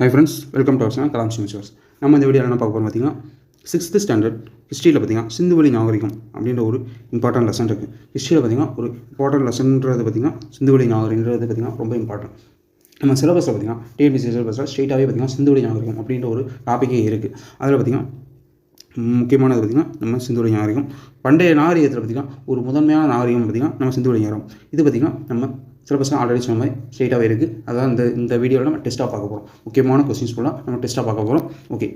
Hi friends welcome to our Kalam சிமிச்சர்ஸ் நம்ம இந்த video என்ன பார்க்க போகிறோம் பார்த்தீங்கன்னா சிக்ஸ்த்து ஸ்டாண்டர்ட் ஹிஸ்ட்ரியில் பார்த்தீங்கன்னா சிந்துவெளி நாகரிகம் அப்படின்ற ஒரு இம்பார்ட்டன்ட் லெசன் இருக்குது ஹிஸ்ட்ரியில் பார்த்தீங்கன்னா ஒரு இம்பார்ட்டன்ட் லெசன்ன்றது பார்த்தீங்கன்னா சிந்துவெளி நாகரிகன்றது பார்த்தீங்கன்னா ரொம்ப இம்பார்ட்டன்ட் நம்ம சிலபஸில் பார்த்தீங்கன்னா டிஎன்பிசி சிலபஸில் ஸ்ட்ரெயிட்டாகவே பார்த்தீங்கன்னா சிந்துவெளி நாகரிகம் அப்படின்ற ஒரு டாப்பிக்கே இருக்குது அதில் பார்த்தீங்கன்னா முக்கியமானது பார்த்திங்கன்னா நம்ம சிந்துவெளி நாகரிகம். பண்டைய நாகரிகத்தில் பார்த்திங்கன்னா ஒரு முதன்மையான நாகரிகம் பார்த்திங்கன்னா நம்ம சிந்துவெளி நாகரிகம். இது பார்த்திங்கன்னா நம்ம சிலபஸ்லாம் ஆல்ரெடி சொன்ன மாதிரி ஸ்ட்ரெயிட்டாகவே இருக்குது அதான் இந்த இந்த வீடியோவில் நம்ம டெஸ்ட்டாக பார்க்க போகிறோம் முக்கியமான கொஸ்டின்ஸ் ஃபுல்லாக நம்ம டெஸ்ட்டாக பார்க்க போகிறோம் ஓகே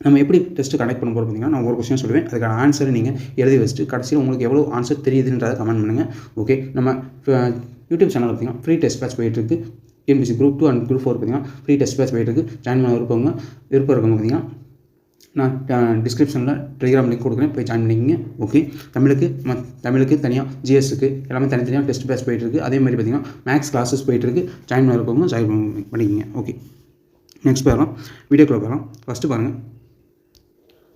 நம்ம எப்படி டெஸ்ட்டு கனெக்ட் பண்ண போகிறோம் பார்த்தீங்கன்னா நான் ஒரு கொஸ்டின் சொல்லுவேன். அதுக்கான ஆன்சரை நீங்கள் எழுதி வச்சுட்டு கடைசியில் உங்களுக்கு எவ்வளோ ஆன்சர் தெரியுதுன்றதை கமெண்ட் பண்ணுங்கள் ஓகே நம்ம யூடியூப் சேனல் பார்த்தீங்கன்னா ஃப்ரீ டெஸ்ட் பேட்ச் போயிட்டுருக்கு TNPSC group two and group four பார்த்தீங்கன்னா ஃப்ரீ டெஸ்ட் பேட்ச் போயிட்டுருக்கு ஜாயின் பண்ண விருப்பவங்க விருப்பம் இருக்கவங்க பார்த்தீங்கன்னா நான் டிஸ்கிரிப்ஷனில் டெலிகிராம் லிங்க் கொடுக்குறேன். போய் ஜாயின் பண்ணிக்கிங்க. ஓகே தமிழுக்கு ம தமிழுக்கு தனியாக ஜிஎஸ்க்கு எல்லாமே தனித்தனியாக டெஸ்ட் பேஸ் போயிட்டுருக்கு. அதே மாதிரி பார்த்தீங்கன்னா மேக்ஸ் கிளாஸஸ் போயிட்டுருக்கு. ஜாயின் பண்ண ஜாயின் பண்ணி- பண்ணிக்கிங்க. ஓகே நெக்ஸ்ட் போயிடலாம் வீடியோக்குள்ள போயிடலாம் ஃபஸ்ட்டு பாருங்கள்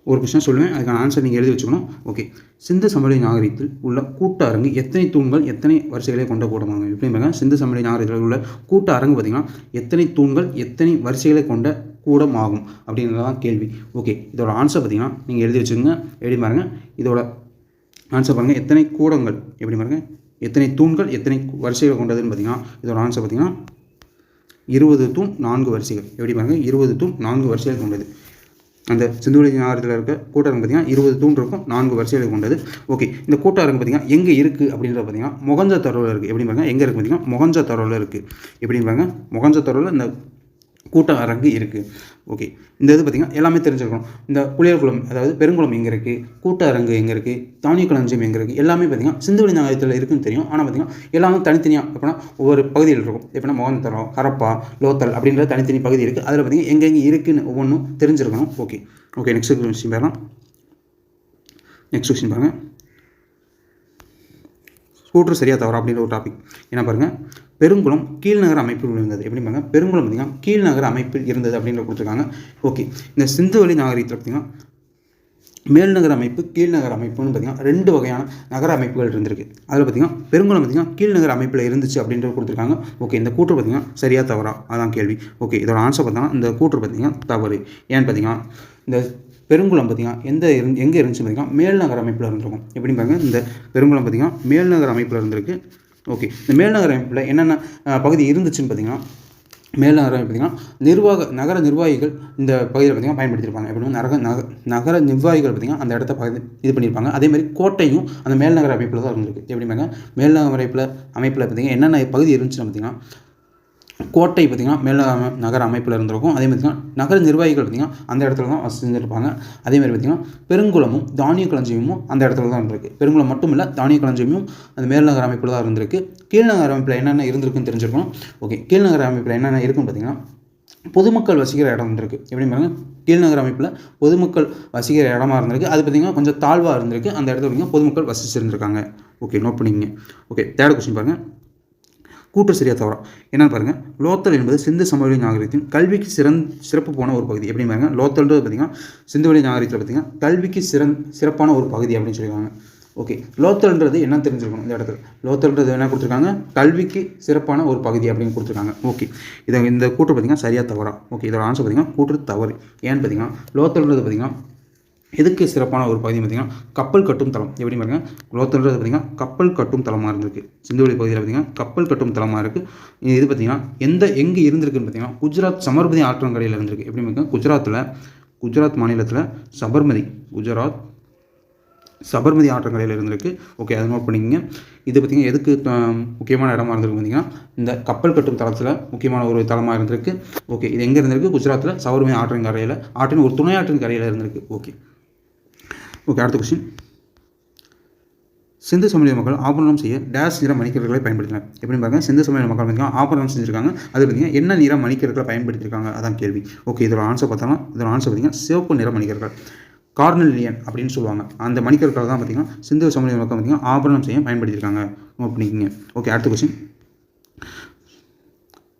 ஒரு கொஸ்டின் சொல்லுவேன். அதுக்கான ஆன்சர் நீங்கள் எழுதி வச்சுக்கணும். ஓகே சிந்து சமவெளி நாகரிகத்தில் உள்ள கூட்ட அரங்கு எத்தனை தூண்கள் எத்தனை வரிசைகளை கொண்ட கூட்டமாகும்? எப்படி பாருங்கள் சிந்து சமவெளி நாகரிகத்தில் உள்ள கூட்ட அரங்கு பார்த்தீங்கன்னா எத்தனை தூண்கள் எத்தனை வரிசைகளை கொண்ட கூடம் ஆகும் அப்படின்றது தான் கேள்வி. ஓகே இதோட ஆன்சர் பார்த்தீங்கன்னா நீங்கள் எழுதி வச்சுக்கோங்க எழுதி பாருங்கள் இதோட ஆன்சர் பாருங்கள் எத்தனை கூடங்கள் எப்படி பாருங்கள் எத்தனை தூண்கள் எத்தனை வரிசைகள் கொண்டதுன்னு பார்த்தீங்கன்னா இதோட ஆன்சர் பார்த்தீங்கன்னா இருபது தூண் நான்கு வரிசைகள். எப்படி பாருங்கள் இருபது தூண் நான்கு வரிசைகள் கொண்டது. அந்த சிந்துவெளி நாகரத்தில் இருக்க கூட்டாரம் பார்த்தீங்கன்னா இருபது தூண் இருக்கும் நான்கு வரிசைகள் கொண்டது. ஓகே இந்த கூட்டாரங்க பார்த்தீங்கன்னா எங்கே இருக்குது அப்படின்றத பார்த்தீங்கன்னா மொகஞ்ச தரோவில் இருக்குது எப்படி பாருங்கள் எங்கே இருக்குது பார்த்தீங்கன்னா முகஞ்ச தரோவில் இருக்குது எப்படி பாருங்கள் மொகஞ்ச தரோவில் இந்த கூட்ட அரங்கு இருக்குது ஓகே இந்த இது பார்த்திங்கன்னா எல்லாமே தெரிஞ்சிருக்கணும். இந்த புளியர்குளம் அதாவது பெருங்குளம் எங்கே இருக்குது கூட்ட அரங்கு எங்கே இருக்குது தானிய களஞ்சியம் எங்கே இருக்குது எல்லாமே பார்த்திங்கன்னா சிந்துவெளி நகரத்தில் இருக்குன்னு தெரியும். ஆனால் பார்த்திங்கன்னா எல்லாமே தனித்தனியாக எப்படின்னா ஒவ்வொரு பகுதியில் இருக்கும். எப்படின்னா மொகந்தரம் ஹரப்பா லோத்தல் அப்படின்ற தனித்தனி பகுதி இருக்குது அதில் பார்த்திங்கன்னா எங்கெங்கே இருக்குதுன்னு ஒவ்வொன்றும் தெரிஞ்சிருக்கணும். ஓகே ஓகே நெக்ஸ்ட் கொஸ்டின் பாருங்கள் நெக்ஸ்ட் கொஸ்டின் பாருங்கள் ஸ்கூட்ரு சரியாக தவறா அப்படின்ற ஒரு டாபிக் என்ன பாருங்கள் பெருங்குளம் கீழ்நகர அமைப்பில் இருந்தது எப்படிம்பாங்க பெருங்குளம் பார்த்தீங்கன்னா கீழ்நகர அமைப்பில் இருந்தது அப்படின்ற கொடுத்துருக்காங்க. ஓகே. இந்த சிந்துவெளி நாகரிகத்தில் பார்த்தீங்கன்னா மேல்நகர அமைப்பு கீழ்நகர அமைப்புன்னு பார்த்தீங்கன்னா ரெண்டு வகையான நகர அமைப்புகள் இருந்திருக்கு. அதில் பார்த்தீங்கன்னா பெருங்குளம் பார்த்தீங்கன்னா கீழ்நகர அமைப்பில் இருந்துச்சு அப்படின்றது கொடுத்துருக்காங்க. ஓகே. இந்த கூற்று பார்த்திங்கன்னா சரியாக தவறா? அதான் கேள்வி. ஓகே. இதோட ஆன்சர் பார்த்தீங்கன்னா இந்த கூற்று பார்த்திங்கன்னா தவறு. ஏன்னு பார்த்தீங்கன்னா இந்த பெருங்குளம் பார்த்தீங்கன்னா எந்த இருந் எங்கே இருந்துச்சு பார்த்தீங்கன்னா மேல்நகர அமைப்பில் இருந்திருக்கும். எப்படி பாருங்க? இந்த பெருங்குளம் பார்த்தீங்கன்னா மேல்நகர அமைப்பில் இருந்திருக்கு. ஓகே இந்த மேல்நகர அமைப்பில் என்னென்ன பகுதி இருந்துச்சுன்னு பார்த்தீங்கன்னா மேல்நகர பார்த்தீங்கன்னா நிர்வாக நகர நிர்வாகிகள் இந்த பகுதியில் பார்த்தீங்கன்னா பயன்படுத்தியிருப்பாங்க. எப்படின்னா நகர நக நகர நிர்வாகிகள் பார்த்தீங்கன்னா அந்த இடத்த பகுதி இது பண்ணியிருப்பாங்க. அதே மாதிரி கோட்டையும் அந்த மேல்நகர அமைப்பில் தான் இருந்திருக்கு. எப்படி பாருங்க மேல்நகர அமைப்பில் அமைப்பில் பார்த்தீங்கன்னா என்னென்ன பகுதி இருந்துச்சுன்னு பார்த்திங்கன்னா கோட்டை பார்த்திங்கன்னா மேல நகர அமைப்பில் இருந்திருக்கும். அதே மாதிரி பார்த்திங்கன்னா நகர நிர்வாகிகள் பார்த்திங்கன்னா அந்த இடத்துல தான் வசிச்சிருப்பாங்க செஞ்சுருப்பாங்க. அதேமாதிரி பார்த்திங்கன்னா பெருங்குளமும் தானிய களஞ்சியமும் அந்த இடத்துல தான் இருந்திருக்கு பெருங்குளம் மட்டும் இல்லை தானிய களஞ்சியமும் அந்த மேல்நகர அமைப்பில் தான் இருந்திருக்கு. கீழ்நகர அமைப்பில் என்னென்ன இருந்திருக்குன்னு தெரிஞ்சிருக்கணும். ஓகே கீழ்நகர அமைப்பில் என்னென்ன இருக்குன்னு பார்த்திங்கன்னா பொதுமக்கள் வசிக்கிற இடம் இருந்திருக்கு எப்படி பாருங்க? கீழ்நகர அமைப்பில் பொதுமக்கள் வசிக்கிற இடமா இருந்திருக்கு. அது பார்த்திங்கன்னா கொஞ்சம் தாழ்வாக இருந்திருக்கு. அந்த இடத்துல பார்த்திங்கன்னா பொதுமக்கள் வசிச்சிருந்திருக்காங்க. ஓகே நோட் பண்ணிக்கங்க. ஓகே தேர்ட் கொஸ்டின் பாருங்கள் கூற்று சரியா தவறா. என்னன்னு பாருங்கள் லோத்தல் என்பது சிந்து சமவெளி நாகரிகத்தின் கல்விக்கு சிறந் சிறப்பு போன ஒரு பகுதி. எப்படி பாருங்க. லோத்தல்ன்றது பார்த்தீங்கன்னா சிந்துவெளி நாகரிகத்தில் பார்த்தீங்கன்னா கல்விக்கு சிறந் சிறப்பான ஒரு பகுதி அப்படின்னு சொல்லியிருக்காங்க ஓகே. லோத்தல்ன்றது என்ன தெரிஞ்சிருக்கணும் இந்த இடத்துல? லோத்தல்ன்றது என்ன கொடுத்துருக்காங்க? கல்விக்கு சிறப்பான ஒரு பகுதி அப்படின்னு கொடுத்துருக்காங்க. ஓகே. இதை இந்த கூற்று பார்த்தீங்கன்னா சரியாக தவறா. ஓகே. இதோட ஆன்சர் பார்த்தீங்கன்னா கூற்று தவறு. ஏன்னு பார்த்தீங்கன்னா லோத்தல்ன்றது பார்த்தீங்கன்னா எதுக்கு சிறப்பான ஒரு பகுதி பார்த்தீங்கன்னா கப்பல் கட்டும் தளம். எப்படி பாருங்க? குலோத்தன்றது பார்த்தீங்கன்னா கப்பல் கட்டும் தளமாக இருந்திருக்கு. சிந்துவெளி பகுதியில் பார்த்தீங்கன்னா கப்பல் கட்டும் தளமாக இருக்குது இது பார்த்தீங்கன்னா எந்த எங்கே இருந்திருக்குன்னு பார்த்தீங்கன்னா குஜராத் சமர்பதி ஆற்றங்கரையில் இருந்திருக்கு. எப்படி பாருங்க? குஜராத்தில் குஜராத் மாநிலத்தில் சபர்மதி குஜராத் சபர்மதி ஆற்றங்கரையில் இருந்திருக்கு. ஓகே அதை நோட் பண்ணிக்கங்க. இது பார்த்திங்கன்னா எதுக்கு முக்கியமான இடமா இருந்திருக்கு பார்த்தீங்கன்னா இந்த கப்பல் கட்டும் தளத்தில் முக்கியமான ஒரு தளமாக இருந்திருக்கு. ஓகே இது எங்கே இருந்திருக்கு? குஜராத்தில் சபர்மதி ஆற்றங்கரையில் ஆற்றின் ஒரு துணை ஆற்றின் கரையில் இருந்திருக்கு. ஓகே. ஓகே அடுத்த கொஸ்டின் சிந்து சமவெளி மக்கள் ஆபரணம் செய்ய டேஷ் நிற மணிக்கற்களை பயன்படுத்தினார். எப்படி பாருங்க சிந்து சமவெளி மக்கள் பார்த்தீங்கன்னா ஆபரணம் செஞ்சிருக்காங்க. அது பார்த்தீங்கன்னா என்ன நிற மணிக்கற்களை பயன்படுத்தியிருக்காங்க அதான் கேள்வி. ஓகே இதோட ஆன்சர் பார்த்தோம்னா இதோட ஆன்சர் பார்த்தீங்கன்னா சிவப்பு நிற மணிக்கற்கள். கார்னலியன் அப்படின்னு சொல்லுவாங்க. அந்த மணிக்கற்கள் தான் பார்த்தீங்கன்னா சிந்து சமவெளி மக்கள் பார்த்தீங்கன்னா ஆபரணம் செய்ய பயன்படுத்தியிருக்காங்க அப்படிங்க பண்ணிக்கோங்க. ஓகே அடுத்த கொஸ்டின்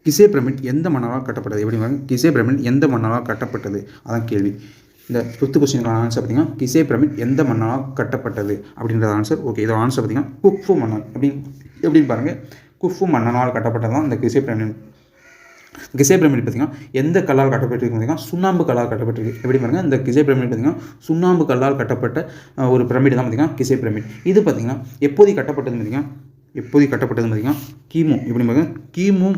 கிசே பிரமிட் எந்த மன்னரால் கட்டப்பட்டது? எப்படி பாருங்க கிசே பிரமிட் எந்த மன்னரால் கட்டப்பட்டது? அதான் கேள்வி. இந்த ஃபிஃப்த் கொஸ்டினுக்கான ஆன்சர் பார்த்தீங்கன்னா கிசே பிரமிட் எந்த மன்னரால் கட்டப்பட்டது? அப்படின்றது ஆன்சர் ஓகே இதோட ஆன்சர் பார்த்தீங்கன்னா குஃபு மன்னன் அப்படின்னு எப்படின்னு பாருங்கள் குஃபு மன்னனால் கட்டப்பட்டது தான் இந்த கிசே பிரமிட். கிசே பிரமிட் பார்த்தீங்கன்னா எந்த கல்லால் கட்டப்பட்டிருக்கு பார்த்தீங்கன்னா சுண்ணாம்பு கல்லால் கட்டப்பட்டிருக்கு. எப்படி பாருங்கள் இந்த கிசே பிரமிட் பார்த்தீங்கன்னா சுண்ணாம்பு கல்லால் கட்டப்பட்ட ஒரு பிரமிடு தான் பார்த்தீங்கன்னா கிசே பிரமிட். இது பார்த்தீங்கன்னா எப்போது கட்டப்பட்டது பார்த்தீங்கன்னா எப்போது கட்டப்பட்டது பார்த்தீங்கன்னா கிமு. எப்படி பாருங்க கிமு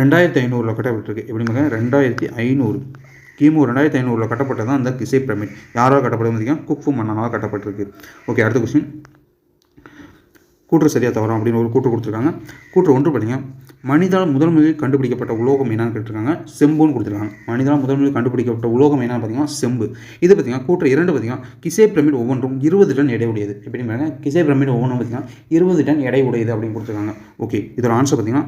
ரெண்டாயிரத்தி ஐநூறில் கட்டப்பட்டிருக்கு. எப்படி பாருங்க ரெண்டாயிரத்தி ஐநூறு. கிமு ரெண்டாயிரத்தி ஐநூறில் கட்டப்பட்டது தான் அந்த கிசை பிரமிட். யாரால் கட்டப்பட்டது பார்த்தீங்கன்னா குஃபு மன்னனால் கட்டப்பட்டிருக்கு. ஓகே அடுத்த கொஸ்டின் கூற்று சரியாக தவறும் அப்படின்னு ஒரு கூற்று கொடுத்துருக்காங்க. கூற்று ஒன்று பார்த்தீங்கன்னா மனிதால் முதல் முதலில் கண்டுபிடிக்கப்பட்ட உலோகம் என்னன்னு கேட்டிருக்காங்க. செம்புன்னு கொடுத்துருக்காங்க. மனிதால் முதல் முதலில் கண்டுபிடிக்கப்பட்ட உலோகம் என்னன்னு பார்த்தீங்கன்னா செம்பு. இது பார்த்தீங்கன்னா கூற்று இரண்டு பார்த்தீங்கன்னா கிசே பிரமிட் ஒவ்வொன்றும் இருபது டன் எடை உடையது. எப்படி பாருங்க கிசே பிரமிட் ஒவ்வொன்றும் பார்த்தீங்கன்னா இருபது டன் எடை உடையது அப்படின்னு கொடுத்துருக்காங்க. ஓகே இதோட ஆன்சர் பார்த்தீங்கன்னா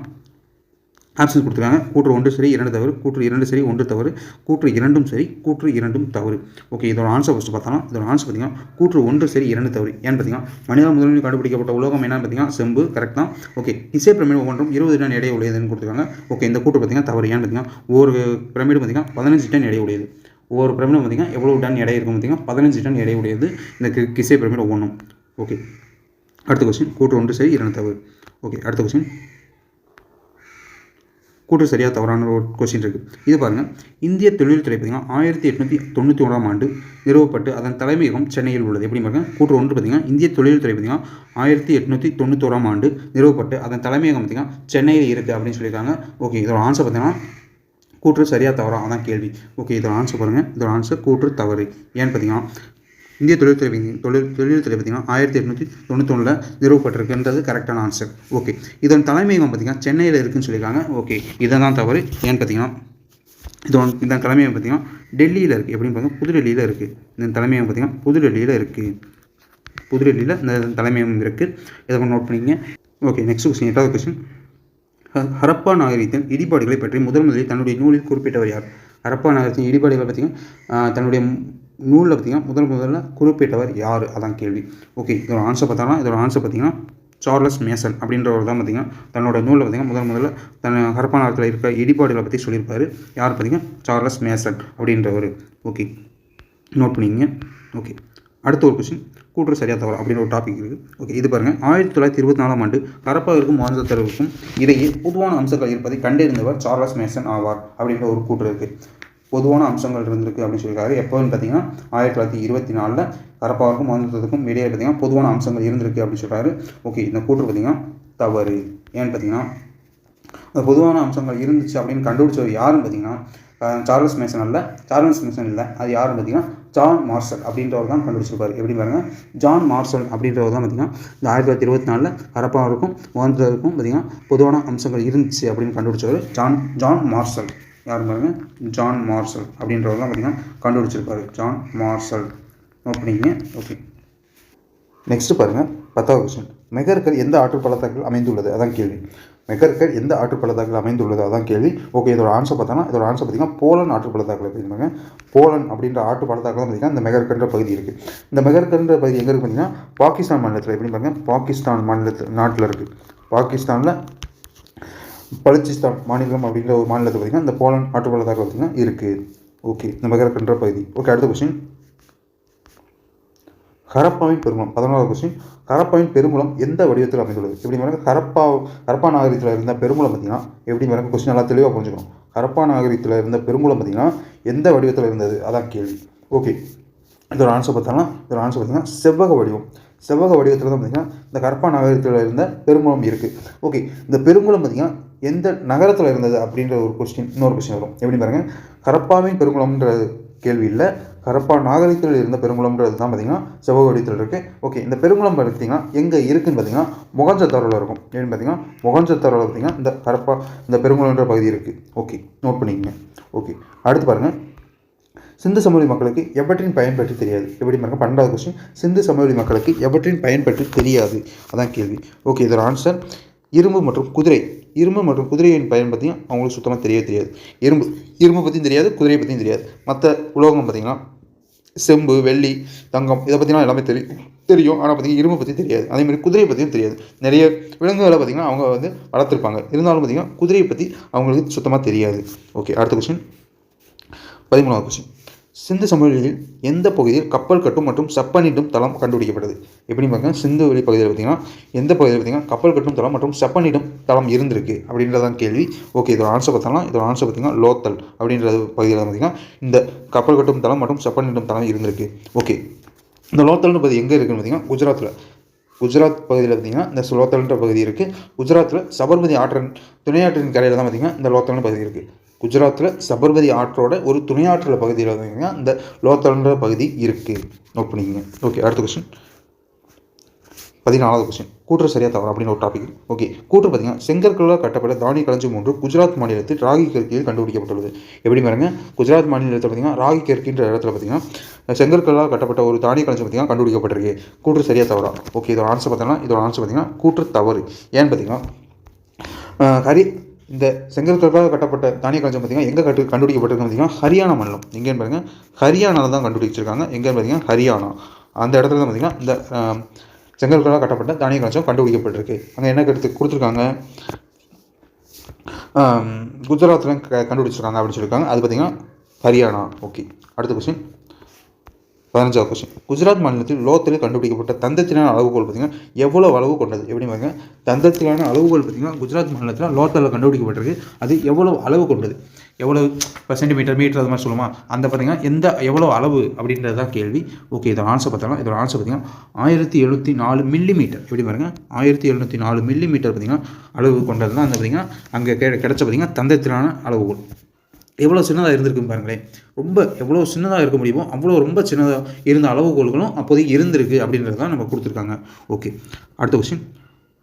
ஆப்ஷன் கொடுத்துருக்காங்க. கூற்று ஒன்று சரி இரண்டு தவறு. கூற்று இரண்டு சரி ஒன்று தவறு. கூற்று இரண்டும் சரி கூற்று இரண்டும் தவறு. ஓகே இதோட ஆன்சர் ஃபஸ்ட்டு பார்த்தோம்னா இதோட ஆன்சர் பார்த்தீங்கன்னா கூற்று ஒன்று சரி இரண்டு தவறு. ஏன்னு பார்த்தீங்கன்னா மனிதன் முதலில் கண்டுபிடிக்கப்பட்ட உலோகம் என்னன்னு பார்த்தீங்கன்னா செம்பு கரெக்ட் தான். ஓகே இசை பிரமிடு ஒவ்வொன்றும் இருபது டன் எடை உடையதுன்னு கொடுத்துருக்காங்க. ஓகே இந்த கூற்று பார்த்தீங்கன்னா தவறு. ஏன்னு பார்த்தீங்கன்னா ஒரு பிரமிடு பார்த்தீங்கன்னா பதினஞ்சு டன் எடை உடையது. ஒவ்வொரு பிரமிடும் பார்த்தீங்கன்னா எவ்வளோ டன் எடை இருக்கும் பார்த்தீங்கன்னா பதினஞ்சு டன் எடை உடையது. இந்த கி- கிசை பிரமிடு ஒவ்வொன்றும். ஓகே அடுத்த கொஸ்டின் கூற்று ஒன்று சரி இரண்டு தவறு. ஓகே அடுத்த கொஸ்டின் கூற்று சரியாக தவறான ஒரு கொஸ்டின் இருக்குது இது பாருங்கள் இந்திய தொழில்துறை பார்த்தீங்கன்னா ஆயிரத்தி எட்நூற்றி தொண்ணூற்றி ஒன்றாம் ஆண்டு நிறுவப்பட்டு அதன் தலைமையகம் சென்னையில் உள்ளது. எப்படி பாருங்க? கூற்று ஒன்று பார்த்தீங்கன்னா இந்திய தொழில்துறை பார்த்தீங்கன்னா ஆயிரத்தி எட்நூற்றி தொண்ணூத்தோராம் ஆண்டு நிறுவப்பட்டு அதன் தலைமையகம் பார்த்தீங்கன்னா சென்னையில் இருக்குது அப்படின்னு சொல்லியிருக்காங்க. ஓகே இதோட ஆன்சர் பார்த்தீங்கன்னா கூற்று சரியாக தவறா? அதான் கேள்வி. ஓகே இதோட ஆன்சர் பாருங்கள் இதோட ஆன்சர் கூற்று தவறு. ஏன்னு பார்த்தீங்கன்னா இந்திய தொழில்துறை தொழில் தொழில்துறை பார்த்தீங்கன்னா ஆயிரத்தி எட்நூற்றி தொண்ணூத்தொன்னில் நிறுவப்பட்டிருக்குன்றது கரெக்டான ஆன்சர் ஓகே இதன் தலைமையகம் பார்த்தீங்கன்னா சென்னையில் இருக்குன்னு சொல்லியிருக்காங்க. ஓகே இதை தான் தவறு. ஏன்னு பார்த்தீங்கன்னா இதோட இதன் தலைமையகம் பார்த்தீங்கன்னா டெல்லியில் இருக்குது எப்படின்னு பார்த்தீங்கன்னா புதுடெல்லியில் இருக்குது இந்த தலைமையகம் பார்த்தீங்கன்னா புதுடெல்லியில் இருக்குது புதுடெல்லியில் இந்த தலைமையகம் இருக்குது இதை நோட் பண்ணிக்கங்க. ஓகே நெக்ஸ்ட் கொஸ்டின் எட்டாவது கொஸ்டின் ஹ- ஹரப்பா நாகரிகத்தின் இடிபாடுகளை பற்றி முதன் முதலில் தன்னுடைய நூலில் குறிப்பிட்டவர் யார்? ஹரப்பா நகரத்தின் இடிபாடுகளை பார்த்தீங்கன்னா தன்னுடைய நூலில் பார்த்தீங்கன்னா முதல் முதல்ல குறிப்பிட்டவர் யார்? அதான் கேள்வி. ஓகே இதோட ஆன்சர் பார்த்தோம்னா இதோட ஆன்சர் பார்த்தீங்கன்னா சார்லஸ் மேசன் அப்படின்றவர் தான் பார்த்தீங்கன்னா தன்னோட நூலில் பார்த்தீங்கன்னா முதல் முதல்ல தன் ஹரப்பா இருக்க இடிபாடுகளை பற்றி சொல்லியிருப்பார். யார் பார்த்தீங்கன்னா சார்லஸ் மேசன் அப்படின்றவர். ஓகே நோட் பண்ணிக்கங்க. ஓகே அடுத்த ஒரு கொஸ்டின் கூற்று சரியா தவறு? அப்படின்னு ஒரு டாபிக் இருக்குது ஓகே இது பாருங்கள் ஆயிரத்தி தொள்ளாயிரத்தி இருபத்தி நாலாம் ஆண்டு ஹரப்பாவிற்கும் மாநிலத்தருவுக்கும் இடையே பொதுவான அம்சங்கள் இருப்பதை கண்டறிந்தவர் சார்லஸ் மேசன் ஆவார் அப்படின்ற ஒரு கூற்று இருக்குது பொதுவான அம்சங்கள் இருந்திருக்கு அப்படின்னு சொல்லியிருக்காரு. எப்போன்னு பார்த்தீங்கன்னா ஆயிரத்தி தொள்ளாயிரத்தி இருபத்தி நாலில் கரப்பாவுக்கும் மாநிலத்துக்கும் இடையே பார்த்தீங்கன்னா பொதுவான அம்சங்கள் இருந்திருக்கு அப்படின்னு சொல்கிறாரு ஓகே இந்த கூற்று பார்த்தீங்கன்னா தவறு. ஏன்னு பார்த்தீங்கன்னா அந்த பொதுவான அம்சங்கள் இருந்துச்சு அப்படின்னு கண்டுபிடிச்சவர் யாருன்னு பார்த்தீங்கன்னா சார்லஸ் மேசன் அல்ல. சார்லஸ் மேசன் இல்லை. அது யாருன்னு பார்த்தீங்கன்னா ஜான் மார்சல் அப்படின்றவர் தான் கண்டுபிடிச்சிருப்பாரு. எப்படி பாருங்க? ஜான் மார்சல் அப்படின்றவர் தான் பார்த்தீங்கன்னா இந்த ஆயிரத்தி தொள்ளாயிரத்தி இருபத்தி நாலில் ஹரப்பாவிற்கும் மோகன்தாருக்கும் பார்த்தீங்கன்னா பொதுவான அம்சங்கள் இருந்துச்சு அப்படின்னு கண்டுபிடிச்சவர் ஜான் ஜான் மார்சல் யார் பாருங்க? ஜான் மார்சல் அப்படின்றவர் தான் கண்டுபிடிச்சிருப்பாரு. ஜான் மார்சல் நோட் பண்ணிக்கங்க ஓகே நெக்ஸ்ட் பாருங்கள் பத்தாவது கொஸ்டின் மெகர்கள் எந்த ஆற்று பள்ளத்தாக்கில் அமைந்துள்ளது? அதான் கேள்வி. மெகர்கள் எந்த ஆற்று பள்ளத்தாக்கில் அமைந்துள்ளது? அதான் கேள்வி. ஓகே இதோட ஆன்சர் பார்த்தோன்னா இதோட ஆன்சர் பார்த்தீங்கன்னா போலன் ஆற்று பள்ளத்தாக்கில் இருக்குங்க போலன் அப்படின்ற ஆற்று பள்ளத்தாக்கில் பார்த்தீங்கன்னா இந்த மெகர்கன்ற பகுதி இருக்குது இந்த மெகர்கன்ற பகுதி எங்கே இருக்குது பார்த்தீங்கன்னா பாகிஸ்தான் மாநிலத்தில். எப்படி பாருங்கள் பாகிஸ்தான் மாநிலத்தில் நாட்டில் இருக்குது பாகிஸ்தானில் பலுச்சிஸ்தான் மாநிலம் அப்படிங்கிற ஒரு மாநிலத்தில் பார்த்தீங்கன்னா இந்த போலன் ஆற்று பள்ளத்தாக்கில் பார்த்தீங்கன்னா இருக்குது ஓகே இந்த மகரக்கன்ற பகுதி. ஓகே அடுத்த கொஸ்டின் ஹரப்பாவின் பெருங்குளம். பதினோராவது கொஸ்டின் ஹரப்பாவின் பெருங்குளம் எந்த வடிவத்தில் அமைந்துள்ளது? எப்படி பாருங்க ஹரப்பா ஹரப்பா நாகரிகத்தில் இருந்த பெருங்குளம் பார்த்தீங்கன்னா எப்படி பாருங்க கொஸ்டின் நல்லா தெளிவாக புரிஞ்சுக்கணும். ஹரப்பா நாகரிகத்தில் இருந்த பெருங்குளம் பார்த்திங்கன்னா எந்த வடிவத்தில் இருந்தது? அதான் கேள்வி. ஓகே இதோட ஆன்சர் பார்த்தோம்னா இதோட ஆன்சர் பார்த்திங்கன்னா செவ்வக வடிவம். செவ்வக வடிவத்தில் தான் பார்த்தீங்கன்னா இந்த கரப்பா நகரத்தில் இருந்த பெருங்குளம் இருக்குது ஓகே இந்த பெருங்குளம் பார்த்தீங்கன்னா எந்த நகரத்தில் இருந்தது அப்படின்ற ஒரு கொஸ்டின் இன்னொரு கொஸ்டின் வரும். எப்படி பாருங்கள் கரப்பாவின் பெருங்குளம்ன்ற கேள்வி இல்லை. கரப்பா நாகரிகத்தில் இருந்த பெருங்குளம்ன்றது தான் பார்த்தீங்கன்னா செவ்வகவடித்தில் இருக்குது ஓகே இந்த பெருங்குளம் பார்த்தீங்கன்னா எங்கே இருக்குதுன்னு பார்த்தீங்கன்னா மொகஞ்சத்தரோவில் இருக்கும். ஏன்னு பார்த்தீங்கன்னா மொகஞ்சத்தரோவில் பார்த்தீங்கன்னா இந்த கரப்பா இந்த பெருங்குளம்ன்ற பகுதி இருக்குது ஓகே நோட் பண்ணிக்கங்க. ஓகே அடுத்து பாருங்கள் சிந்து சமவெளி மக்களுக்கு எவற்றின் பயன் பற்றி தெரியாது? எப்படி பாருங்க? பன்னெண்டாவது கொஸ்டின் சிந்து சமவெளி மக்களுக்கு எவற்றின் பயன் பற்றி தெரியாது? அதான் கேள்வி. ஓகே இதோட ஆன்சர் இரும்பு மற்றும் குதிரை. இரும்பு மற்றும் குதிரையின் பயன் பற்றியும் அவங்களுக்கு சுத்தமாக தெரியவே தெரியாது. இரும்பு இரும்பு பற்றியும் தெரியாது குதிரையை பற்றியும் தெரியாது. மற்ற உலோகம் பார்த்தீங்கன்னா செம்பு வெள்ளி தங்கம் இதை பற்றினா எல்லாமே தெரியும் தெரியும். ஆனால் பார்த்தீங்கன்னா இரும்பு பற்றி தெரியாது. அதே மாதிரி குதிரையை பற்றியும் தெரியாது. நிறைய விலங்குகளை பார்த்தீங்கன்னா அவங்க வந்து வளர்த்துருப்பாங்க. இருந்தாலும் பார்த்தீங்கன்னா குதிரையை பற்றி அவங்களுக்கு சுத்தமாக தெரியாது. ஓகே அடுத்த கொஸ்டின் பதிமூணாவது கொஸ்டின் சிந்து சமவெளியில் எந்த பகுதியில் கப்பல் கட்டும் மற்றும் செப்பனிடும் தளம் கண்டுபிடிக்கப்பட்டது? எப்படி பார்த்தீங்கன்னா சிந்து வெளி பகுதியில் பார்த்தீங்கன்னா எந்த பகுதியில் பார்த்தீங்கன்னா கப்பல் கட்டும் தளம் மற்றும் செப்பனிடும் தளம் இருந்திருக்கு அப்படின்றதான் கேள்வி. ஓகே இதோட ஆன்சர் பார்த்தோம்னா இதோட ஆன்சர் பார்த்தீங்கன்னா லோத்தல் அப்படின்றது பகுதியில் பார்த்தீங்கன்னா இந்த கப்பல் கட்டும் தளம் மற்றும் செப்பனிடும் தளம் இருந்திருக்கு. ஓகே இந்த லோத்தல்னு பகுதி எங்கே இருக்குன்னு பார்த்தீங்கன்னா குஜராத்தில் குஜராத் பகுதியில் பார்த்தீங்கன்னா இந்த லோத்தல்ன்ற பகுதி இருக்குது குஜராத்தில் சபர்மதி ஆற்றின் துணையாற்றின் கரையில் தான் பார்த்தீங்கன்னா இந்த லோத்தல்னு பகுதி இருக்குது குஜராத்தில் சபர்மதி ஆற்றோட ஒரு துணையாற்றல் பகுதியில் பார்த்தீங்கன்னா இந்த லோத்தல்ன்ற பகுதி இருக்குது நோட் பண்ணிக்கங்க. ஓகே அடுத்த கொஸ்டின் பதினாலாவது கொஸ்டின் கூற்று சரியாக தவறு அப்படின்னு ஒரு டாபிக் ஓகே கூற்று பார்த்தீங்கன்னா செங்கற்களால் கட்டப்பட்ட தானிய களஞ்சியம் ஒன்று குஜராத் மாநிலத்தில் ராகி கற்கையில் கண்டுபிடிக்கப்பட்டுள்ளது. எப்படி பாருங்க? குஜராத் மாநிலத்தில் பார்த்தீங்கன்னா ராகி கற்கின்ற இடத்துல பார்த்தீங்கன்னா செங்கற்களால் கட்டப்பட்ட ஒரு தானிய களஞ்சியம் பார்த்தீங்கன்னா கண்டுபிடிக்கப்பட்டிருக்கு. கூற்று சரியாக தவறா? ஓகே இதோட ஆன்சர் பார்த்தீங்கன்னா இதோட ஆன்சர் பார்த்தீங்கன்னா கூற்று தவறு. ஏன்னு பார்த்தீங்கன்னா ஹரி இந்த செங்கற்களால் கட்டப்பட்ட தானிய களஞ்சியம் பார்த்தீங்கன்னா எங்கே கட்டு கண்டுபிடிக்கப்பட்டிருக்கு பார்த்தீங்கன்னா ஹரியானா மாநிலம் எங்கேன்னு பாருங்கள் ஹரியானாவில் தான் கண்டுபிடிச்சிருக்காங்க. எங்கேன்னு பார்த்தீங்கன்னா ஹரியானா. அந்த இடத்துல தான் பார்த்தீங்கன்னா இந்த ஆஹ், செங்கற்களால் கட்டப்பட்ட தானிய களஞ்சியம் கண்டுபிடிக்கப்பட்டிருக்கு. அங்கே என்ன கருத்து கொடுத்துருக்காங்க? குஜராத்தில் க கண்டுபிடிச்சிருக்காங்க அப்படின்னு சொல்லியிருக்காங்க. அது பார்த்தீங்கன்னா ஹரியானா. ஓகே. அடுத்த கொஸ்டின் பதினஞ்சாவது கொஸ்டின் குஜராத் மாநிலத்தில் லோத்தில் கண்டுபிடிக்கப்பட்ட தந்தத்திலான அளவுகோல் பார்த்தீங்கன்னா எவ்வளோ அளவு கொண்டது? எப்படி பாருங்க? தந்தத்திலான அளவுகோல் பார்த்தீங்கன்னா குஜராத் மாநிலத்தில் லோத்தில் கண்டுபிடிக்கப்பட்டிருக்கு. அது எவ்வளோ அளவு கொண்டது? எவ்வளோ இப்போ சென்டிமீட்டர் மீட்டர் அது மாதிரி சொல்லுமா? அந்த பார்த்தீங்கன்னா எந்த எவ்வளோ அளவு அப்படின்றது தான் கேள்வி. ஓகே இதோட ஆன்சர் பார்த்தோம்னா இதோட ஆன்சர் பார்த்தீங்கன்னா ஆயிரத்தி எழுநூற்றி நாலு மில்லி மீட்டர் எப்படி பாருங்க? ஆயிரத்தி எழுநூற்றி நாலு மில்லி மீட்டர் பார்த்தீங்கன்னா அளவு கொண்டது தான் அந்த பார்த்தீங்கன்னா அங்கே கெ கிடைச்ச பார்த்தீங்கன்னா தந்தத்திலான அளவுகோல். எவ்வளோ சின்னதாக இருந்திருக்கும் பாருங்களேன். ரொம்ப எவ்வளோ சின்னதாக இருக்க முடியுமோ அவ்வளோ ரொம்ப சின்னதாக இருந்த அளவுகோல்களும் அப்போதைக்கு இருந்திருக்கு அப்படின்றது தான் நம்ம கொடுத்துருக்காங்க. ஓகே. அடுத்த கொஸ்டின்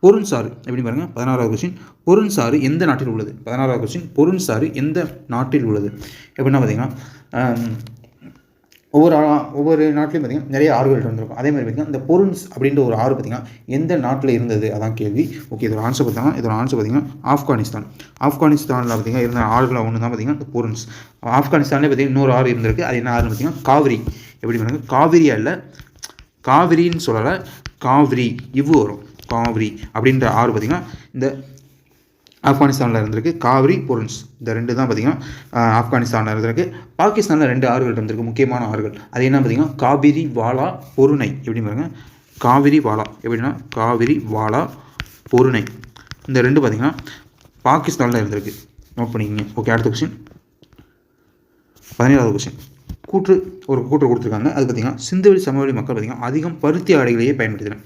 பொருண்சாறு எப்படி பாருங்கள் பதினாறாவது கொஸ்டின் பொருண்சாறு எந்த நாட்டில் உள்ளது? பதினாறாவது கொஸ்டின் பொருண்சாறு எந்த நாட்டில் உள்ளது? எப்படின்னா பார்த்தீங்கன்னா ஒவ்வொரு ஆ- ஒவ்வொரு நாட்டிலையும் பார்த்திங்கன்னா நிறைய ஆறுகள் இருந்திருக்கும். அதே மாதிரி பார்த்தீங்கன்னா இந்த பொருன்ஸ் அப்படின்ற ஒரு ஆறு பார்த்திங்கன்னா எந்த நாட்டில் இருந்தது? அதான் கேள்வி. ஓகே இதோட ஆன்சர் பார்த்தீங்கன்னா இதோட ஆன்சர் பார்த்தீங்கன்னா ஆப்கானிஸ்தான். ஆப்கானிஸ்தானில் பார்த்தீங்கன்னா இருந்த ஆறுகளை ஒன்று தான் பார்த்தீங்கன்னா இந்த பொருன்ஸ். ஆப்கானிஸ்தான்லேயே பார்த்தீங்கன்னா இன்னொரு ஆறு இருந்திருக்கு. அது என்ன ஆறுன்னு பார்த்தீங்கன்னா காவிரி. எப்படி பாருங்க? காவிரியா இல்லை காவிரின்னு சொல்லலை காவிரி. இவ்வு வரும். காவிரி அப்படின்ற ஆறு பார்த்திங்கன்னா இந்த ஆப்கானிஸ்தானில் இருந்திருக்கு. காவிரி பொருன்ஸ். இந்த ரெண்டு தான் பார்த்தீங்கன்னா ஆப்கானிஸ்தானில் இருந்திருக்கு. பாகிஸ்தானில் ரெண்டு ஆறுகள் இருந்திருக்கு முக்கியமான ஆறுகள். அது என்ன பார்த்தீங்கன்னா காவிரி வாலா பொருணை எப்படி பாருங்க? காவிரி வாலா. எப்படின்னா காவிரி வாலா பொருணை இந்த ரெண்டு பார்த்தீங்கன்னா பாகிஸ்தானில் இருந்திருக்கு. நோட் பண்ணிக்கங்க. ஓகே அடுத்த கொஸ்டின் பதினேழாவது கொஸ்டின் கூற்று ஒரு கூற்று கொடுத்துருக்காங்க. அது பார்த்தீங்கன்னா சிந்துவெளி சமவெளி மக்கள் பார்த்தீங்கன்னா அதிகம் பருத்தி ஆடைகளையே பயன்படுத்தினர்.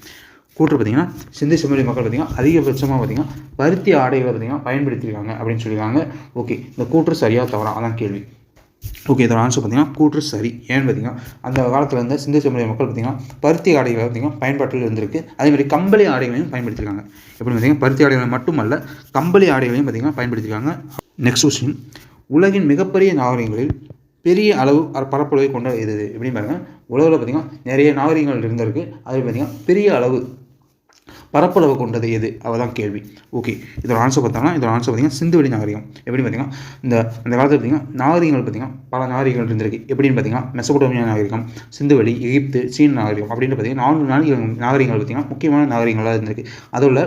கூற்று பார்த்தீங்கன்னா சிந்து சமவெளி மக்கள் பார்த்தீங்கன்னா அதிகபட்சமாக பார்த்தீங்கன்னா பருத்தி ஆடைகளை பார்த்தீங்கன்னா பயன்படுத்தியிருக்காங்க அப்படின்னு சொல்லியிருக்காங்க. ஓகே இந்த கூற்று சரியாக தவறா? அதான் கேள்வி. ஓகே இதோட ஆன்சர் பார்த்தீங்கன்னா கூற்று சரி. ஏன்னு பார்த்தீங்கன்னா அந்த காலத்தில் இருந்த சிந்து சமுதாய மக்கள் பார்த்தீங்கன்னா பருத்தி ஆடைகளை பார்த்தீங்கன்னா பயன்பாட்டில் இருந்திருக்கு. அதே மாதிரி கம்பளி ஆடைகளையும் பயன்படுத்தியிருக்காங்க. எப்படி பார்த்தீங்கன்னா பருத்தி ஆடைகளை மட்டுமல்ல கம்பளி ஆடைகளையும் பார்த்தீங்கன்னா பயன்படுத்தியிருக்காங்க. நெக்ஸ்ட் கொஸ்டின் உலகின் மிகப்பெரிய நாகரிகங்களில் பெரிய அளவு பரப்பளவை கொண்ட இது எப்படின்னு பாருங்கள் உலகில் பார்த்தீங்கன்னா நிறைய நாகரிகங்கள் இருந்திருக்கு. அது பார்த்தீங்கன்னா பெரிய அளவு பரப்பளவு கொண்டது எது? அவதான் கேள்வி. ஓகே இதோட ஆன்சர் பார்த்தோம்னா இதோட ஆன்சர் பார்த்தீங்கன்னா சிந்துவெளி நாகரிகம். எப்படி பார்த்தீங்கன்னா இந்த அந்த காலத்தில் பார்த்தீங்கன்னா நாகரிகங்கள் பார்த்தீங்கன்னா பல நாகரிகங்கள் இருந்திருக்கு. எப்படின்னு பார்த்தீங்கன்னா மெசபடோமியா நாகரிகம் சிந்துவெளி எகிப்து சீன நாகரிகம் அப்படின்னு பார்த்தீங்கன்னா நான்கு நாகரிகங்கள் நாகரிகங்கள் பார்த்தீங்கன்னா முக்கியமான நாகரிகங்களாக இருந்திருக்கு. அதோட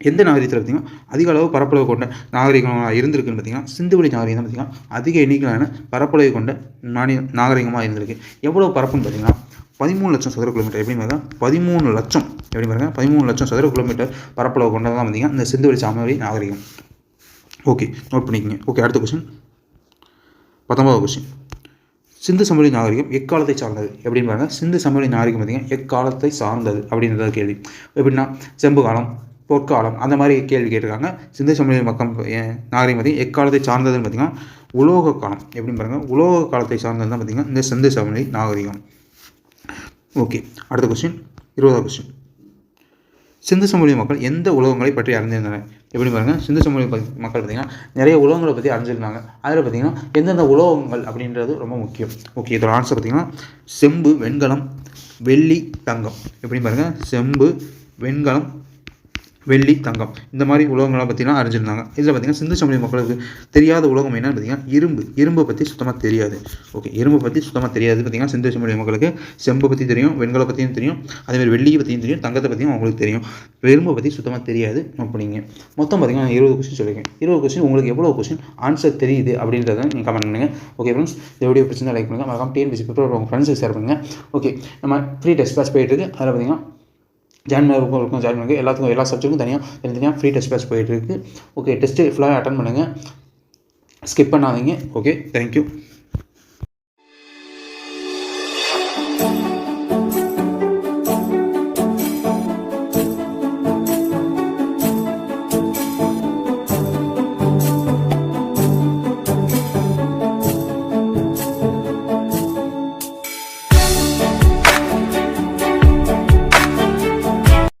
எந்த நாகரிகத்தில் பார்த்தீங்கன்னா அதிக அளவு பரப்பளவு கொண்ட நாகரிகமாக இருந்திருக்குன்னு பார்த்தீங்கன்னா சிந்துவெளி நாகரிகம் தான் பார்த்தீங்கன்னா அதிக எண்ணிக்கையிலான பரப்பளவு கொண்ட மாநில நாகரிகமாக இருந்திருக்கு. எவ்வளோ பரப்புன்னு பார்த்தீங்கன்னா பதிமூணு லட்சம் சதுர கிலோமீட்டர் எப்படி பாருங்க பதிமூணு லட்சம். எப்படி பாருங்க பதிமூணு லட்சம் சதுர கிலோமீட்டர் பரப்பளவு கொண்டதான் பார்த்தீங்கன்னா இந்த சிந்துவெளி சாமவெளி நாகரிகம். ஓகே நோட் பண்ணிக்கோங்க. ஓகே அடுத்த கொஸ்டின் பத்தொன்பதாவது கொஸ்டின் சிந்து சமவெளி நாகரிகம் எக்காலத்தை சார்ந்தது? எப்படின்னு பாருங்க சிந்து சமவெளி நாகரிகம் பார்த்தீங்கன்னா எக்காலத்தை சார்ந்தது அப்படின்றத கேள்வி. எப்படின்னா செம்பு காலம் பொற்காலம் அந்த மாதிரி கேள்வி கேட்டிருக்காங்க. சிந்து சமவெளி மக்கள் நாகரிகம் பார்த்தீங்கன்னா எக்காலத்தை சார்ந்ததுன்னு பார்த்தீங்கன்னா உலோக காலம். எப்படின்னு பாருங்க உலோக காலத்தை சார்ந்தது தான் பார்த்தீங்கன்னா இந்த சிந்து சமவெளி நாகரிகம். ஓகே அடுத்த கொஸ்டின் இருபதாவது கொஸ்டின் சிந்து சமவெளி மக்கள் எந்த உலகங்களை பற்றி அறிந்திருந்தனர்? எப்படி பாருங்கள் சிந்து சமவெளி மக்கள் பார்த்தீங்கன்னா நிறைய உலகங்களை பற்றி அறிஞ்சிருந்தாங்க. அதில் பார்த்தீங்கன்னா எந்தெந்த உலோகங்கள் அப்படின்றது ரொம்ப முக்கியம். ஓகே இதோட ஆன்சர் பார்த்தீங்கன்னா செம்பு வெண்கலம் வெள்ளி தங்கம். எப்படி பாருங்கள் செம்பு வெண்கலம் வெள்ளி தங்கம். இந்த மாதிரி உலகங்களை பற்றிலாம் அறிஞ்சிருந்தாங்க. இதில் பார்த்தீங்கன்னா சிந்து சமவெளி மக்களுக்கு தெரியாத உலகம் என்னன்னு பார்த்தீங்கன்னா இரும்பு. இரும்பை பற்றி சுத்தமாக தெரியாது. ஓகே இரும்பை பற்றி சுத்தமாக தெரியாது. பார்த்தீங்கன்னா சிந்து சமவெளி மக்களுக்கு செம்பை பற்றி தெரியும் வெண்கலை பற்றியும் தெரியும் அதேமாதிரி வெள்ளியை பற்றியும் தெரியும் தங்கத்தை பற்றியும் அவங்களுக்கு தெரியும். இரும்பை பற்றி சுத்தமாக தெரியாது அப்படிங்க. மொத்தம் பார்த்தீங்கன்னா நான் இருபது கொஸ்டின் சொல்லியிருக்கேன். இருபது கொஸ்டின் உங்களுக்கு எவ்வளோ கொஸ்டின் ஆன்சர் தெரியுது அப்படின்றத நீங்கள் கமெண்ட் பண்ணுங்கள் ஓகே ஃப்ரெண்ட்ஸ் இந்த வீடியோ பிடிச்சிருந்தா லைக் பண்ணுங்கள் மறக்காம டிஎன்பிசி பேப்பர் உங்கள் ஃப்ரெண்ட்ஸுக்கு ஷேர் பண்ணுங்கள் ஓகே நம்ம ஃப்ரீ டெஸ்ட் பேட்ச் போயிட்டு இருக்கு. அதில் பார்த்தீங்கன்னா ஜாயின் இருக்கும் இருக்கும் ஜாயின் எல்லாத்துக்கும் எல்லா சப்ஜெக்ட்டும் தனியாக தனித்தனியாக ஃப்ரீ டெஸ்ட் பேட்ச் போயிட்டு இருக்கு. ஓகே டெஸ்ட்டு ஃபுல்லாக அட்டன் பண்ணுங்கள் ஸ்கிப் பண்ணாதீங்க. Okay thank you